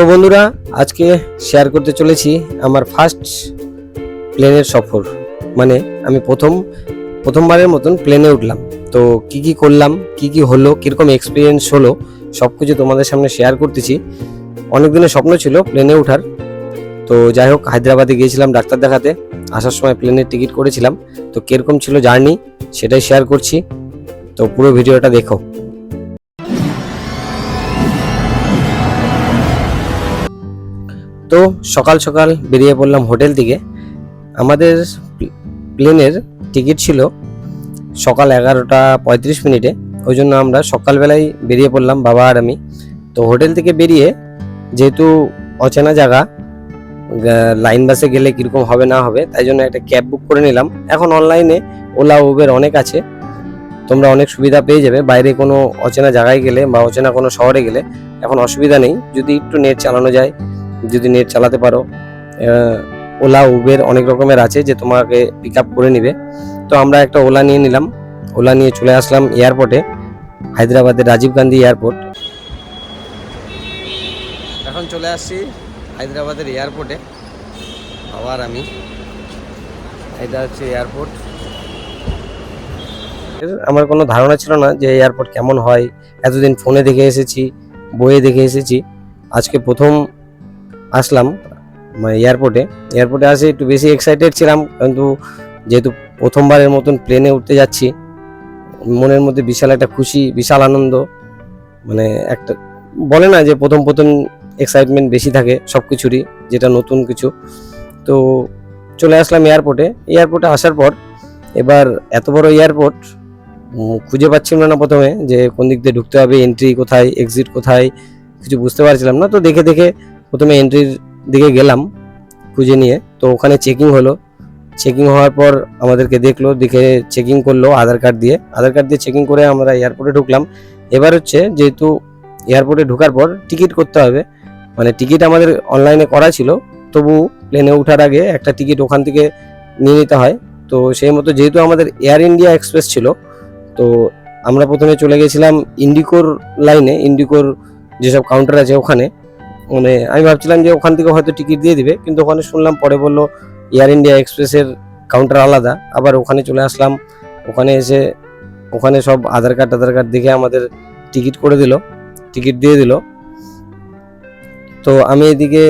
তো বন্ধুরা, আজকে শেয়ার করতে চলেছি আমার ফার্স্ট প্লেনের সফর। মানে আমি প্রথম, প্রথমবারের মতন প্লেনে উঠলাম। তো কি কি করলাম, কি কি হলো, কীরকম এক্সপিরিয়েন্স হলো সব কিছু তোমাদের সামনে শেয়ার করতেছি। অনেক দিনের স্বপ্ন ছিল প্লেনে ওঠার। তো যাই হোক, হায়দ্রাবাদে গিয়েছিলাম ডাক্তার দেখাতে। আসার সময় প্লেনের টিকিট করেছিলাম। তো কীরকম ছিল জার্নি সেটাই শেয়ার করছি। তো পুরো ভিডিওটা দেখো। তো সকাল সকাল বেরিয়ে পড়লাম হোটেল থেকে আমাদের প্লেনের টিকিট ছিল সকাল এগারোটা পঁয়ত্রিশ মিনিটে। ওই জন্য আমরা সকালবেলায় বেরিয়ে পড়লাম, বাবা আর আমি। তো হোটেল থেকে বেরিয়ে যেহেতু অচেনা জায়গা লাইন বাসে গেলে কীরকম হবে না হবে, তাই জন্য একটা ক্যাব বুক করে নিলাম। এখন অনলাইনে ওলা, উবের অনেক আছে। তোমরা অনেক সুবিধা পেয়ে যাবে। বাইরে কোনো অচেনা জায়গায় গেলে বা অচেনা কোনো শহরে গেলে এখন অসুবিধা নেই। যদি একটু নেট চালানো যায় যদি নেট চালাতে পারো। ওলা, উবের অনেক রকমের আছে যে তোমাকে পিক আপ করে নিবে। তো আমরা একটা ওলা নিয়ে নিলাম। ওলা নিয়ে চলে আসলাম এয়ারপোর্টে হায়দ্রাবাদের রাজীব গান্ধী এয়ারপোর্ট এখন চলে আসছি হায়দ্রাবাদের এয়ারপোর্টে আবার আমি। এটা হচ্ছে এয়ারপোর্ট আমার কোনো ধারণা ছিল না যে এয়ারপোর্ট কেমন হয়। এতদিন ফোনে দেখে এসেছি, বইয়ে দেখে এসেছি। আজকে প্রথম আসলাম মানে এয়ারপোর্টে এয়ারপোর্টে আসে, একটু বেশি এক্সাইটেড ছিলাম, কিন্তু যেহেতু প্রথমবারের মতন প্লেনে উঠতে যাচ্ছি, মনের মধ্যে বিশাল একটা খুশি, বিশাল আনন্দ। মানে একটা, বলে না যে প্রথম প্রথম এক্সাইটমেন্ট বেশি থাকে সব কিছুরই যেটা নতুন কিছু। তো চলে আসলাম এয়ারপোর্টে এয়ারপোর্টে আসার পর, এবার এত বড় এয়ারপোর্ট খুঁজে পাচ্ছিলাম না প্রথমে, যে কোন দিক দিয়ে ঢুকতে হবে এন্ট্রি কোথায় এক্সিট কোথায়, কিছু বুঝতে পারছিলাম না। তো দেখে দেখে প্রথমে এন্ট্রির দিকে গেলাম খুঁজে নিয়ে। তো ওখানে চেকিং হলো। চেকিং হওয়ার পর আমাদেরকে দেখল, দেখে চেকিং করল আধার কার্ড দিয়ে। আধার কার্ড দিয়ে চেকিং করে আমরা এয়ারপোর্টে ঢুকলাম। এবার হচ্ছে যেহেতু এয়ারপোর্টে ঢোকার পর টিকিট করতে হবে। মানে টিকিট আমাদের অনলাইনে করা ছিল, তবু প্লেনে ওঠার আগে একটা টিকিট ওখান থেকে নিয়ে নিতে হয়। তো সেই মতো যেহেতু আমাদের এয়ার ইন্ডিয়া এক্সপ্রেস ছিল, তো আমরা প্রথমে চলে গেছিলাম ইন্ডিকোর লাইনে ইন্ডিকোর যেসব কাউন্টার আছে ওখানে। মানে আমি ভাবছিলাম যে ওখান থেকে হয়তো টিকিট দিয়ে দিবে, কিন্তু ওখানে শুনলাম পরে বলল এয়ার ইন্ডিয়া এক্সপ্রেসের কাউন্টার আলাদা। আবার ওখানে চলে আসলাম, ওখানে এসে ওখানে সব আধার কার্ড আধার কার্ড দেখে আমাদের টিকিট করে দিল টিকিট দিয়ে দিল। তো আমি এদিকে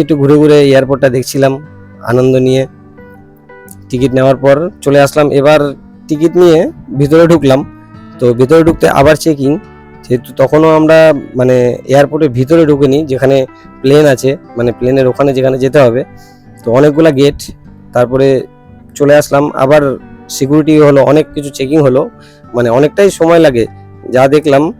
একটু ঘুরে ঘুরে এয়ারপোর্টটা দেখছিলাম, আনন্দ নিয়ে। টিকিট নেওয়ার পর চলে আসলাম। এবার টিকিট নিয়ে ভিতরে ঢুকলাম। তো ভিতরে ঢুকতে আবার চেকিং যেহেতু তখনও আমরা মানে এয়ারপোর্টের ভিতরে ঢুকিনি, যেখানে প্লেন আছে মানে প্লেনের ওখানে যেখানে যেতে হবে। তো অনেকগুলা গেট তারপরে চলে আসলাম। আবার সিকিউরিটি হলো, অনেক কিছু চেকিং হলো। মানে অনেকটাই সময় লাগে। যা দেখলাম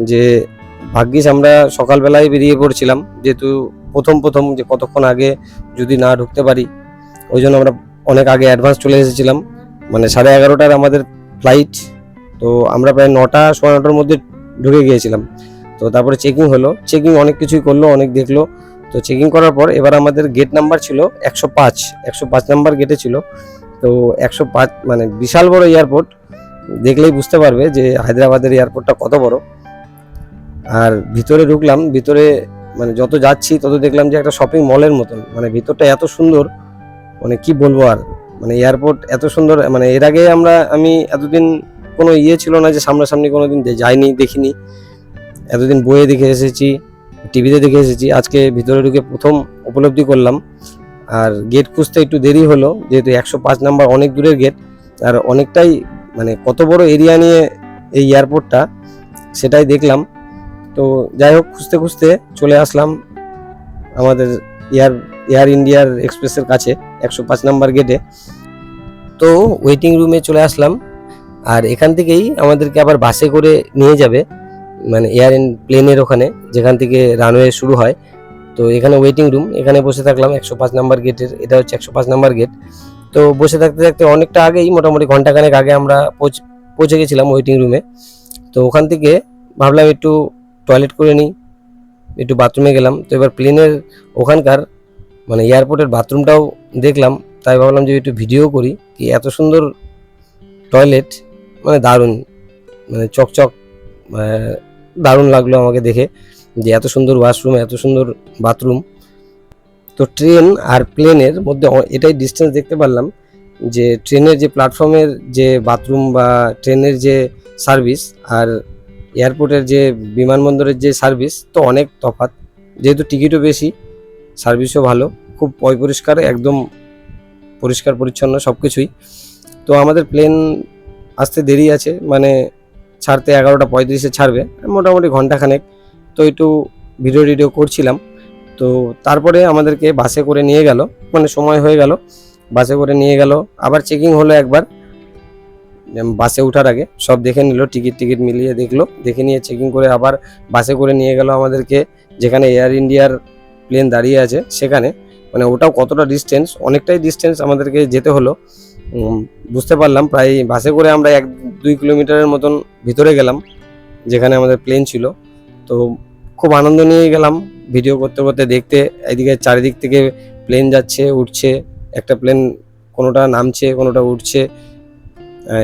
যে, ভাগ্যিস আমরা সকালবেলায় বেরিয়ে পড়ছিলাম। যেহেতু প্রথম প্রথম যে কতক্ষণ আগে যদি না ঢুকতে পারি, ওই জন্য আমরা অনেক আগে অ্যাডভান্স চলে এসেছিলাম। মানে সাড়ে এগারোটার আমাদের ফ্লাইট তো আমরা প্রায় নটা সোয়া নটার মধ্যে ঢুকে গিয়েছিলাম। তো তারপরে চেকিং হলো। চেকিং অনেক কিছুই করল, অনেক দেখল। তো চেকিং করার পর এবার আমাদের গেট নাম্বার ছিল একশো পাঁচ। একশো পাঁচ নাম্বার গেটে ছিল। তো একশো পাঁচ মানে বিশাল বড় এয়ারপোর্ট দেখলেই বুঝতে পারবে যে হায়দ্রাবাদের এয়ারপোর্টটা কত বড়। আর ভিতরে ঢুকলাম, ভিতরে মানে যত যাচ্ছি তত দেখলাম যে একটা শপিং মলের মতন। মানে ভিতরটা এত সুন্দর মানে কি বলব আর? মানে এয়ারপোর্ট এত সুন্দর মানে এর আগে আমরা, আমি এতদিন কোনো ইয়ে ছিল না যে সামনাসামনি কোনো দিন যাইনি, দেখিনি। এতদিন বইয়ে দেখে এসেছি, টিভিতে দেখে এসেছি। আজকে ভিতরে ঢুকে প্রথম উপলব্ধি করলাম। আর গেট খুঁজতে একটু দেরি হলো, যেহেতু একশো পাঁচ নাম্বার অনেক দূরের গেট আর অনেকটাই মানে কত বড় এরিয়া নিয়ে এই এয়ারপোর্টটা সেটাই দেখলাম। তো যাই হোক, খুঁজতে খুঁজতে চলে আসলাম আমাদের এয়ার এয়ার ইন্ডিয়ার এক্সপ্রেসের কাছে, একশো পাঁচ নাম্বার গেটে তো ওয়েটিং রুমে চলে আসলাম। আর এখান থেকেই আমাদেরকে আবার বাসে করে নিয়ে যাবে মানে এয়ার প্লেনের ওখানে, যেখান থেকে রানওয়ে শুরু হয়। তো এখানে ওয়েটিং রুম এখানে বসে থাকলাম একশো পাঁচ নাম্বার গেটের এটা হচ্ছে একশো পাঁচ নাম্বার গেট তো বসে থাকতে থাকতে অনেকটা আগেই, মোটামুটি ঘন্টাখানেক আগে আমরা পৌঁছে গেছিলাম ওয়েটিং রুমে তো ওখান থেকে ভাবলাম একটু টয়লেট করে নিই, একটু বাথরুমে গেলাম। তো এবার প্লেনের ওখানকার মানে এয়ারপোর্টের বাথরুমটাও দেখলাম, তাই ভাবলাম যে একটু ভিডিও করি, কি এত সুন্দর টয়লেট মানে দারুণ মানে চকচক আহ, দারুণ লাগল আমাকে দেখে যে এত সুন্দর ওয়াশরুম এত সুন্দর বাথরুম তো ট্রেন আর প্লেনের মধ্যে এটাই ডিস্টেন্স দেখতে পারলাম যে ট্রেনের যে প্ল্যাটফর্মের যে বাথরুম বা ট্রেনের যে সার্ভিস আর এয়ারপোর্টের যে বিমানবন্দরের যে সার্ভিস তো অনেক তফাৎ। যেহেতু টিকিটও বেশি সার্ভিসও ভালো খুব পয় পরিষ্কার একদম পরিষ্কার পরিচ্ছন্ন সব কিছুই তো আমাদের প্লেন আসতে দেরি আছে মানে ছাড়তে এগারোটা পঁয়ত্রিশে ছাড়বে, মোটামুটি ঘন্টাখানেক তো একটু ভিডিও টিডিও করছিলাম। তো তারপরে আমাদেরকে বাসে করে নিয়ে গেল মানে সময় হয়ে গেল, বাসে করে নিয়ে গেল। আবার চেকিং হলো একবার বাসে ওঠার আগে। সব দেখে নিল, টিকিট টিকিট মিলিয়ে দেখল, দেখে নিয়ে চেকিং করে আবার বাসে করে নিয়ে গেল আমাদেরকে, যেখানে এয়ার ইন্ডিয়ার প্লেন দাঁড়িয়ে আছে সেখানে। মানে ওটাও কতটা ডিস্টেন্স অনেকটাই ডিস্টেন্স আমাদেরকে যেতে হলো। বুঝতে পারলাম প্রায় বাসে করে আমরা এক দুই কিলোমিটারের মতন ভিতরে গেলাম, যেখানে আমাদের প্লেন ছিল। তো খুব আনন্দ নিয়ে গেলাম ভিডিও করতে করতে দেখতে এদিকে চারিদিক থেকে প্লেন যাচ্ছে, উঠছে, একটা প্লেন কোনোটা নামছে, কোনোটা উঠছে।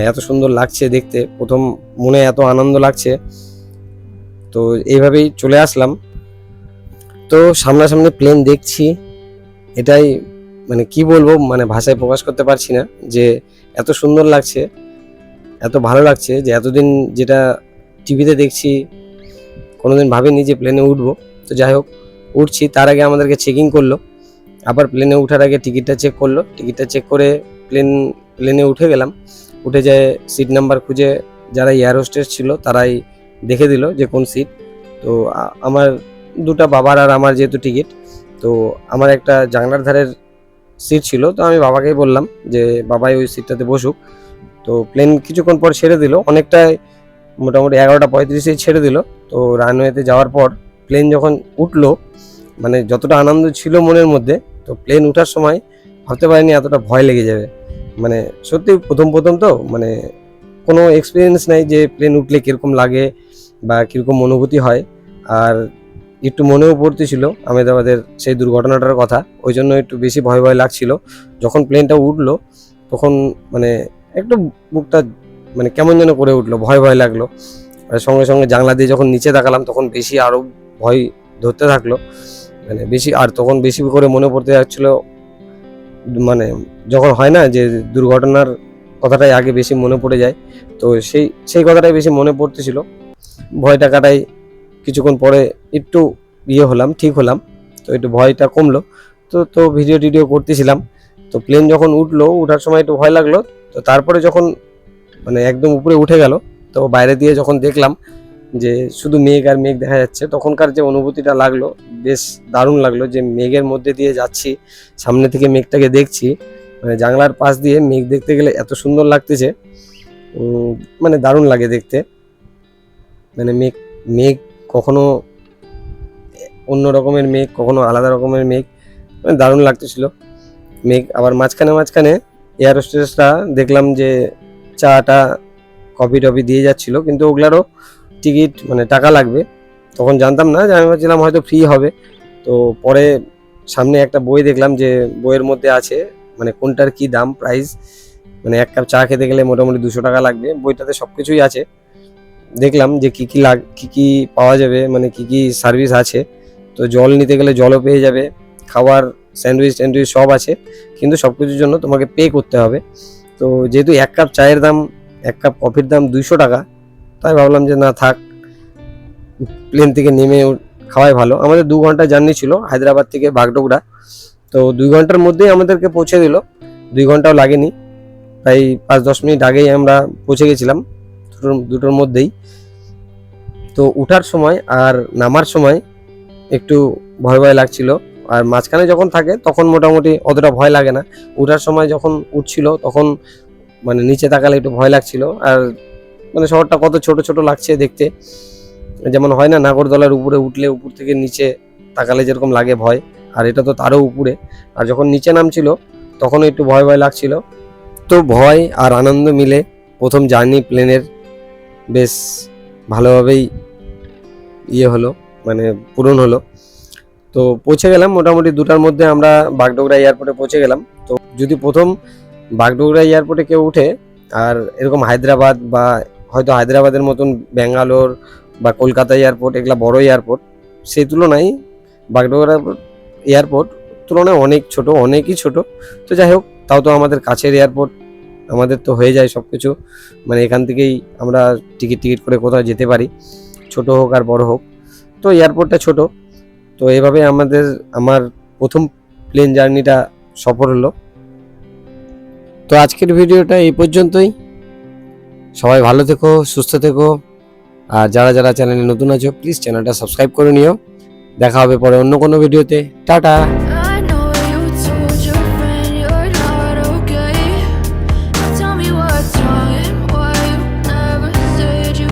এত সুন্দর লাগছে দেখতে, প্রথম মনে এত আনন্দ লাগছে। তো এইভাবেই চলে আসলাম। তো সামনাসামনি প্লেন দেখছি, এটাই মানে কি বলব মানে ভাষায় প্রকাশ করতে পারছি না যে এত সুন্দর লাগছে, এত ভালো লাগছে যে এতদিন যেটা টিভিতে দেখছি, কোনোদিন ভাবিনি যে প্লেনে উঠবো। তো যাই হোক, উঠছি, তার আগে আমাদেরকে চেকিং করল, আবার প্লেনে উঠার আগে টিকিটটা চেক করল। টিকিটটা চেক করে প্লেন প্লেনে উঠে গেলাম, উঠে যায় সিট নাম্বার খুঁজে যারা এয়ার হোস্টেস ছিল তারাই দেখে দিল যে কোন সিট তো আমার দুটা বাবার আর আমার যেহেতু টিকিট তো আমার একটা জানলার ধারের সিট ছিল, তো আমি বাবাকেই বললাম যে, বাবাই ওই সিটটাতে বসুক। তো প্লেন কিছুক্ষণ পর ছেড়ে দিল। অনেকটাই মোটামুটি এগারোটা পঁয়ত্রিশে ছেড়ে দিল। তো রানওয়েতে যাওয়ার পর প্লেন যখন উঠল মানে যতটা আনন্দ ছিল মনের মধ্যে, তো প্লেন ওঠার সময় ভাবতে পারিনি এতটা ভয় লেগে যাবে। মানে সত্যি প্রথম প্রথম তো মানে কোনো এক্সপিরিয়েন্স নাই যে প্লেন উঠলে কীরকম লাগে বা কীরকম অনুভূতি হয়। আর একটু মনেও পড়তেছিল আহমেদাবাদের সেই দুর্ঘটনাটার কথা। ওই জন্য একটু বেশি ভয় ভয় লাগছিল। যখন প্লেনটা উঠল, তখন মানে একটু বুকটা মানে কেমন যেন করে উঠল, ভয় ভয় লাগল। আর সঙ্গে সঙ্গে জানলা দিয়ে যখন নিচে তাকালাম, তখন বেশি আরও ভয় ধরতে থাকল। মানে বেশি, আর তখন বেশি করে মনে পড়তে যাচ্ছিল মানে যখন হয় না যে দুর্ঘটনার কথাটাই আগে বেশি মনে পড়ে যায়, তো সেই সেই কথাটাই বেশি মনে পড়তেছিল। ভয়টা কাটাই কিছুক্ষণ পরে একটু ইয়ে হলাম, ঠিক হলাম। তো একটু ভয়টা কমলো। তো তো ভিডিও টিডিও করতেছিলাম। তো প্লেন যখন উঠল, উঠার সময় একটু ভয় লাগল। তো তারপরে যখন মানে একদম উপরে উঠে গেল, তো বাইরে দিয়ে যখন দেখলাম যে শুধু মেঘ আর মেঘ দেখা যাচ্ছে, তখনকার যে অনুভূতিটা লাগল, বেশ দারুণ লাগল যে মেঘের মধ্যে দিয়ে যাচ্ছি, সামনে থেকে মেঘটাকে দেখছি। মানে জানলার পাশ দিয়ে মেঘ দেখতে গেলে এত সুন্দর লাগতেছে। মানে দারুণ লাগে দেখতে। মানে মেঘ মেঘ কখনো অন্য রকমের মেঘ, কখনো আলাদা রকমের মেঘ। মানে দারুণ লাগতেছিল। মেঘ আবার মাঝখানে মাঝখানে এয়ার হোস্টেসরা দেখলাম যে চাটা কফি টফি দিয়ে যাচ্ছিল, কিন্তু ওগুলারও টিকিট মানে টাকা লাগবে। তখন জানতাম না যে আমি ভাবছিলাম হয়তো ফ্রি হবে। তো পরে সামনে একটা বই দেখলাম যে বইয়ের মধ্যে আছে মানে কোনটার কি দাম প্রাইস মানে এক কাপ চা খেতে গেলে মোটামুটি দুশো টাকা লাগবে। বইটাতে সব কিছুই আছে। দেখলাম যে কি কি লাগ কি কি পাওয়া যাবে মানে কি কি সার্ভিস আছে। তো জল নিতে গেলে জলও পেয়ে যাবে, খাবার স্যান্ডউইচ ট্যান্ডউইচ সব আছে, কিন্তু সব কিছুর জন্য তোমাকে পে করতে হবে। তো যেহেতু এক কাপ চায়ের দাম, এক কাপ কফির দাম দুইশো টাকা, তাই ভাবলাম যে না থাক প্লেন থেকে নেমে খাওয়াই ভালো। আমাদের দু ঘণ্টা জার্নি ছিল হায়দ্রাবাদ থেকে বাগডোগরা। তো দুই ঘণ্টার মধ্যেই আমাদেরকে পৌঁছে দিল। দুই ঘন্টাও লাগেনি। তাই পাঁচ দশ মিনিট আগেই আমরা পৌঁছে গেছিলাম। দুটোর মধ্যেই। তো উঠার সময় আর নামার সময় একটু ভয় ভয় লাগছিল। আর মাঝখানে যখন থাকে, তখন মোটামুটি অতটা ভয় লাগে না। উঠার সময় যখন উঠছিল, তখন মানে নিচে তাকালে একটু ভয় লাগছিল। আর মানে শহরটা কত ছোট ছোট লাগছে দেখতে। যেমন হয় না, নাগরদোলার উপরে উঠলে উপর থেকে নিচে তাকালে যেরকম লাগে ভয়। আর এটা তো তারও উপরে। আর যখন নিচে নামছিল তখন একটু ভয় ভয় লাগছিল। তো ভয় আর আনন্দ মিলে প্রথম জার্নি প্লেনের বেশ ভালোভাবেই ইয়ে হলো মানে পূরণ হলো। তো পৌঁছে গেলাম মোটামুটি দুটার মধ্যে আমরা বাগডোগরা এয়ারপোর্টে পৌঁছে গেলাম। তো যদি প্রথম বাগডোগরা এয়ারপোর্টে কেউ উঠে আর এরকম হায়দ্রাবাদ বা হয়তো হায়দ্রাবাদের মতন ব্যাঙ্গালোর বা কলকাতা এয়ারপোর্ট, এগুলা বড় এয়ারপোর্ট, সেই তুলনায় বাগডোগরা এয়ারপোর্ট তুলনায় অনেক ছোট, অনেকই ছোট। তো যাই হোক, তাও তো আমাদের কাছের এয়ারপোর্ট। আমাদের তো হয়ে যায় সব কিছু। মানে এখান থেকেই আমরা টিকিট টিকিট করে কোথাও যেতে পারি। ছোট হোক আর বড় হোক। তো এয়ারপোর্টটা ছোট। তো এভাবে আমাদের, আমার প্রথম প্লেন জার্নিটা সফল হলো। তো আজকের ভিডিওটা এই পর্যন্তই। সবাই ভালো থেকো, সুস্থ থেকো। আর যারা যারা চ্যানেলে নতুন আছো প্লিজ চ্যানেলটা সাবস্ক্রাইব করে নিও। দেখা হবে পরে অন্য কোনো ভিডিওতে টাটা!